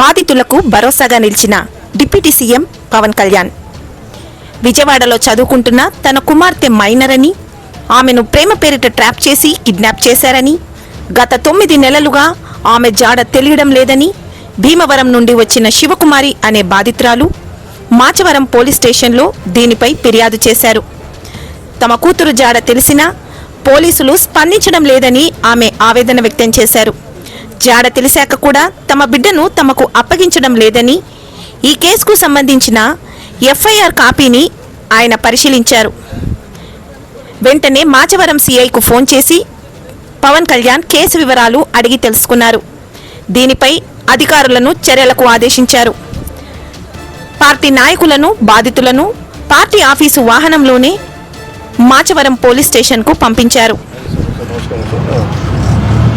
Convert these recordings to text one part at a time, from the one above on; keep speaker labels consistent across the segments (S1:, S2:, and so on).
S1: బాధితులకు భరోసాగా నిలిచిన డిప్యూటీ సీఎం పవన్ కళ్యాణ్. విజయవాడలో చదువుకుంటున్న తన కుమార్తె మైనర్ అని ఆమెను ప్రేమ పేరిట ట్రాప్ చేసి కిడ్నాప్ చేశారని గత తొమ్మిది నెలలుగా ఆమె జాడ తెలియడం లేదని భీమవరం నుండి వచ్చిన శివకుమారి అనే బాధితురాలు మాచవరం పోలీస్ స్టేషన్లో దీనిపై ఫిర్యాదు చేశారు. తమ కూతురు జాడ తెలిసినా పోలీసులు స్పందించడం లేదని ఆమె ఆవేదన వ్యక్తం చేశారు. జాడ తెలిసాక కూడా తమ బిడ్డను తమకు అప్పగించడం లేదని ఈ కేసుకు సంబంధించిన ఎఫ్ఐఆర్ కాపీని ఆయన పరిశీలించారు. వెంటనే మాచవరం సిఐకు ఫోన్ చేసి పవన్ కళ్యాణ్ కేసు వివరాలు అడిగి తెలుసుకున్నారు. దీనిపై అధికారులను చర్యలకు ఆదేశించారు. పార్టీ నాయకులను బాధితులను పార్టీ ఆఫీసు వాహనంలోనే మాచవరం పోలీస్ స్టేషన్కు పంపించారు.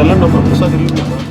S2: మీరు వెళ్ళండి అమ్మా ఒకసారి వెళ్ళండి